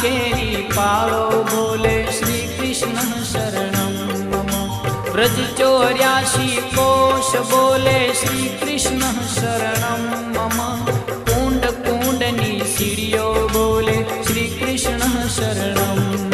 કેરી પાળો બોલે શ્રી કૃષ્ણ શરણમ વ્રજ ચોર્યાસી કોશ બોલે શ્રી કૃષ્ણ શરણમ મમ કુંડ કુંડની સીડીઓ બોલે શ્રી કૃષ્ણ શરણમ